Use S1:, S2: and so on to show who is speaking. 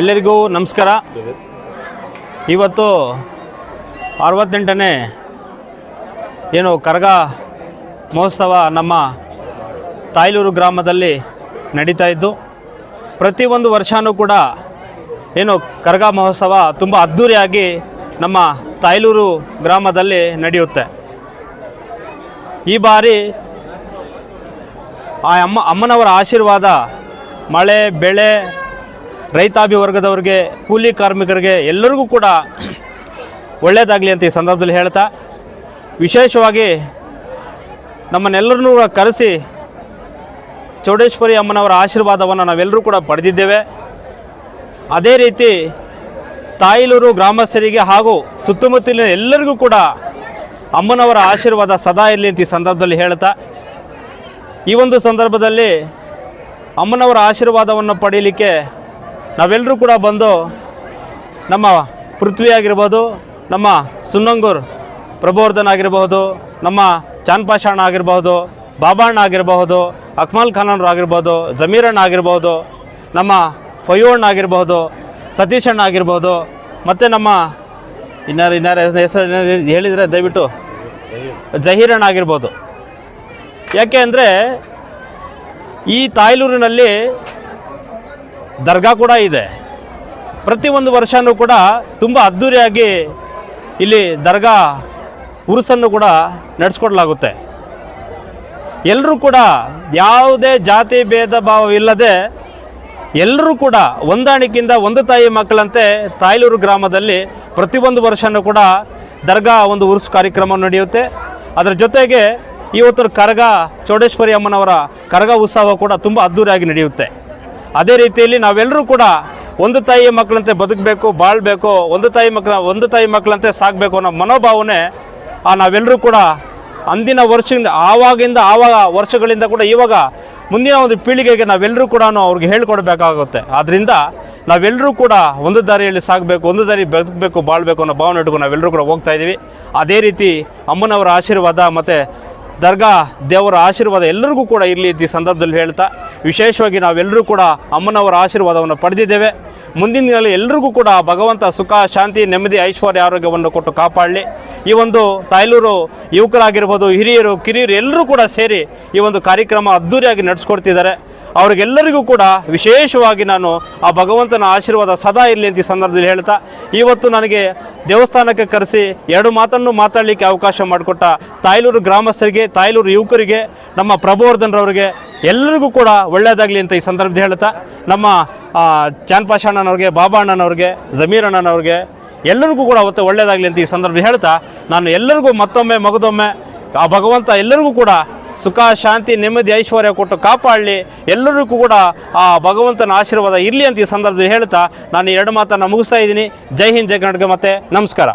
S1: ಎಲ್ಲರಿಗೂ ನಮಸ್ಕಾರ. ಇವತ್ತು ಅರವತ್ತೆಂಟನೇ ಏನು ಕರಗ ಮಹೋತ್ಸವ ನಮ್ಮ ತಾಯ್ಲೂರು ಗ್ರಾಮದಲ್ಲಿ ನಡೀತಾ ಇದ್ದು ಪ್ರತಿಯೊಂದು ವರ್ಷವೂ ಕೂಡ ಏನು ಕರಗ ಮಹೋತ್ಸವ ತುಂಬ ಅದ್ಧೂರಿಯಾಗಿ ನಮ್ಮ ತಾಯ್ಲೂರು ಗ್ರಾಮದಲ್ಲಿ ನಡೆಯುತ್ತೆ. ಈ ಬಾರಿ ಆ ಅಮ್ಮ, ಅಮ್ಮನವರ ಆಶೀರ್ವಾದ ಮಳೆ, ಬೆಳೆ ರೈತಾಭಿ ವರ್ಗದವ್ರಿಗೆ ಕೂಲಿ ಕಾರ್ಮಿಕರಿಗೆ ಎಲ್ಲರಿಗೂ ಕೂಡ ಒಳ್ಳೆಯದಾಗಲಿ ಅಂತ ಈ ಸಂದರ್ಭದಲ್ಲಿ ಹೇಳ್ತಾ, ವಿಶೇಷವಾಗಿ ನಮ್ಮನ್ನೆಲ್ಲರನ್ನೂ ಕರೆಸಿ ಚೌಡೇಶ್ವರಿ ಅಮ್ಮನವರ ಆಶೀರ್ವಾದವನ್ನು ನಾವೆಲ್ಲರೂ ಕೂಡ ಪಡೆದಿದ್ದೇವೆ. ಅದೇ ರೀತಿ ತಾಯಿಲೂರು ಗ್ರಾಮಸ್ಥರಿಗೆ ಹಾಗೂ ಸುತ್ತಮುತ್ತಲಿನ ಎಲ್ಲರಿಗೂ ಕೂಡ ಅಮ್ಮನವರ ಆಶೀರ್ವಾದ ಸದಾ ಇರಲಿ ಅಂತ ಈ ಸಂದರ್ಭದಲ್ಲಿ ಹೇಳ್ತಾ ಈ ಒಂದು ಸಂದರ್ಭದಲ್ಲಿ ಅಮ್ಮನವರ ಆಶೀರ್ವಾದವನ್ನು ಪಡೀಲಿಕ್ಕೆ ನಾವೆಲ್ಲರೂ ಕೂಡ ಬಂದು ನಮ್ಮ ಪೃಥ್ವಿ ಆಗಿರ್ಬೋದು ನಮ್ಮ ಸುನ್ನಂಗೂರ್ ಪ್ರಭೋರ್ಧನ್ ಆಗಿರಬಹುದು ನಮ್ಮ ಚಾನ್ಪಾಷಾಣ ಆಗಿರಬಹುದು, ಬಾಬಾಣ್ಣ ಆಗಿರಬಹುದು, ಅಕ್ಮಲ್ ಖಾನವ್ರು ಆಗಿರ್ಬೋದು ಜಮೀರಣ್ಣ ಆಗಿರ್ಬೋದು ನಮ್ಮ ಫಯೋಣ್ಣ ಆಗಿರ್ಬೋದು ಸತೀಶಣ್ಣ ಆಗಿರ್ಬೋದು ಮತ್ತು ನಮ್ಮ ಇನ್ನಾರು ಇನ್ನಾರು ಹೆಸರು ಹೇಳಿದರೆ ದಯವಿಟ್ಟು ಜಹೀರಣ್ಣ ಆಗಿರ್ಬೋದು. ಯಾಕೆ ಅಂದರೆ ಈ ತಾಯ್ಲೂರಿನಲ್ಲಿ ದರ್ಗಾ ಕೂಡ ಇದೆ. ಪ್ರತಿಯೊಂದು ವರ್ಷವೂ ಕೂಡ ತುಂಬ ಅದ್ಧೂರಿಯಾಗಿ ಇಲ್ಲಿ ದರ್ಗಾ ಉರುಸನ್ನು ಕೂಡ ನಡೆಸ್ಕೊಡ್ಲಾಗುತ್ತೆ. ಎಲ್ಲರೂ ಕೂಡ ಯಾವುದೇ ಜಾತಿ ಭೇದ ಭಾವವಿಲ್ಲದೆ ಎಲ್ಲರೂ ಕೂಡ ಹೊಂದಾಣಿಕೆಯಿಂದ ಒಂದು ತಾಯಿ ಮಕ್ಕಳಂತೆ ತಾಯ್ಲೂರು ಗ್ರಾಮದಲ್ಲಿ ಪ್ರತಿಯೊಂದು ವರ್ಷವೂ ಕೂಡ ದರ್ಗಾ ಒಂದು ಉರುಸು ಕಾರ್ಯಕ್ರಮ ನಡೆಯುತ್ತೆ. ಅದರ ಜೊತೆಗೆ ಇವತ್ತು ಕರಗ ಚೌಡೇಶ್ವರಿ ಅಮ್ಮನವರ ಕರಗ ಉತ್ಸವ ಕೂಡ ತುಂಬ ಅದ್ಧೂರಿಯಾಗಿ ನಡೆಯುತ್ತೆ. ಅದೇ ರೀತಿಯಲ್ಲಿ ನಾವೆಲ್ಲರೂ ಕೂಡ ಒಂದು ತಾಯಿಯ ಮಕ್ಕಳಂತೆ ಬದುಕಬೇಕು, ಬಾಳಬೇಕು, ಒಂದು ತಾಯಿ ಮಕ್ಕಳ, ಒಂದು ತಾಯಿ ಮಕ್ಕಳಂತೆ ಸಾಕಬೇಕು ಅನ್ನೋ ಮನೋಭಾವನೆ ನಾವೆಲ್ಲರೂ ಕೂಡ ಅಂದಿನ ವರ್ಷದಿಂದ, ಆವಾಗಿಂದ, ಆವಾಗ ವರ್ಷಗಳಿಂದ ಕೂಡ ಇವಾಗ ಮುಂದಿನ ಒಂದು ಪೀಳಿಗೆಗೆ ನಾವೆಲ್ಲರೂ ಕೂಡ ಅವ್ರಿಗೆ ಹೇಳ್ಕೊಡ್ಬೇಕಾಗುತ್ತೆ. ಆದ್ದರಿಂದ ನಾವೆಲ್ಲರೂ ಕೂಡ ಒಂದು ದಾರಿಯಲ್ಲಿ ಸಾಗಬೇಕು, ಒಂದು ದಾರಿ ಬದುಕಬೇಕು ಬಾಳಬೇಕು ಅನ್ನೋ ಭಾವನೆ ಇಟ್ಕೊಂಡು ನಾವೆಲ್ಲರೂ ಕೂಡ ಹೋಗ್ತಾ ಇದ್ದೀವಿ. ಅದೇ ರೀತಿ ಅಮ್ಮನವರ ಆಶೀರ್ವಾದ ಮತ್ತು ದರ್ಗಾ ದೇವರ ಆಶೀರ್ವಾದ ಎಲ್ಲರಿಗೂ ಕೂಡ ಇರಲಿ ಈ ಸಂದರ್ಭದಲ್ಲಿ ಹೇಳ್ತಾ, ವಿಶೇಷವಾಗಿ ನಾವೆಲ್ಲರೂ ಕೂಡ ಅಮ್ಮನವರ ಆಶೀರ್ವಾದವನ್ನು ಪಡೆದಿದ್ದೇವೆ. ಮುಂದಿನ ದಿನಗಳಲ್ಲಿ ಎಲ್ರಿಗೂ ಕೂಡ ಭಗವಂತ ಸುಖ, ಶಾಂತಿ, ನೆಮ್ಮದಿ, ಐಶ್ವರ್ಯ, ಆರೋಗ್ಯವನ್ನು ಕೊಟ್ಟು ಕಾಪಾಡಲಿ. ಈ ಒಂದು ತಾಯ್ಲೂರು ಯುವಕರಾಗಿರ್ಬೋದು, ಹಿರಿಯರು, ಕಿರಿಯರು ಎಲ್ಲರೂ ಕೂಡ ಸೇರಿ ಈ ಒಂದು ಕಾರ್ಯಕ್ರಮ ಅದ್ಧೂರಿಯಾಗಿ ನಡೆಸ್ಕೊಡ್ತಿದ್ದಾರೆ. ಅವ್ರಿಗೆಲ್ಲರಿಗೂ ಕೂಡ ವಿಶೇಷವಾಗಿ ನಾನು ಆ ಭಗವಂತನ ಆಶೀರ್ವಾದ ಸದಾ ಇರಲಿ ಅಂತ ಈ ಸಂದರ್ಭದಲ್ಲಿ ಹೇಳ್ತಾ, ಇವತ್ತು ನನಗೆ ದೇವಸ್ಥಾನಕ್ಕೆ ಕರೆಸಿ ಎರಡು ಮಾತನ್ನು ಮಾತಾಡಲಿಕ್ಕೆ ಅವಕಾಶ ಮಾಡಿಕೊಟ್ಟ ತಾಯ್ಲೂರು ಗ್ರಾಮಸ್ಥರಿಗೆ, ತಾಯ್ಲೂರು ಯುವಕರಿಗೆ, ನಮ್ಮ ಪ್ರಭುವರ್ಧನ್ರವರಿಗೆ ಎಲ್ಲರಿಗೂ ಕೂಡ ಒಳ್ಳೆಯದಾಗಲಿ ಅಂತ ಈ ಸಂದರ್ಭದಲ್ಲಿ ಹೇಳ್ತಾ, ನಮ್ಮ ಚಾನ್ಪಾಷಣ್ಣನವ್ರಿಗೆ ಬಾಬಾ ಅಣ್ಣನವ್ರಿಗೆ ಜಮೀರ್ ಅಣ್ಣನವ್ರಿಗೆ ಎಲ್ಲರಿಗೂ ಕೂಡ ಅವತ್ತು ಒಳ್ಳೆಯದಾಗಲಿ ಅಂತ ಈ ಸಂದರ್ಭದಲ್ಲಿ ಹೇಳ್ತಾ, ನಾನು ಎಲ್ಲರಿಗೂ ಮತ್ತೊಮ್ಮೆ, ಮಗದೊಮ್ಮೆ, ಆ ಭಗವಂತ ಎಲ್ಲರಿಗೂ ಕೂಡ ಸುಖ, ಶಾಂತಿ, ನೆಮ್ಮದಿ, ಐಶ್ವರ್ಯ ಕೊಟ್ಟು ಕಾಪಾಡಲಿ. ಎಲ್ಲರಿಗೂ ಕೂಡ ಆ ಭಗವಂತನ ಆಶೀರ್ವಾದ ಇರಲಿ ಅಂತ ಈ ಸಂದರ್ಭದಲ್ಲಿ ಹೇಳ್ತಾ ನಾನು ಎರಡು ಮಾತನ್ನು ಮುಗಿಸ್ತಾ ಇದ್ದೀನಿ. ಜೈ ಹಿಂದ್, ಜೈ ಕರ್ನಾಟಕ. ಮತ್ತೆ ನಮಸ್ಕಾರ.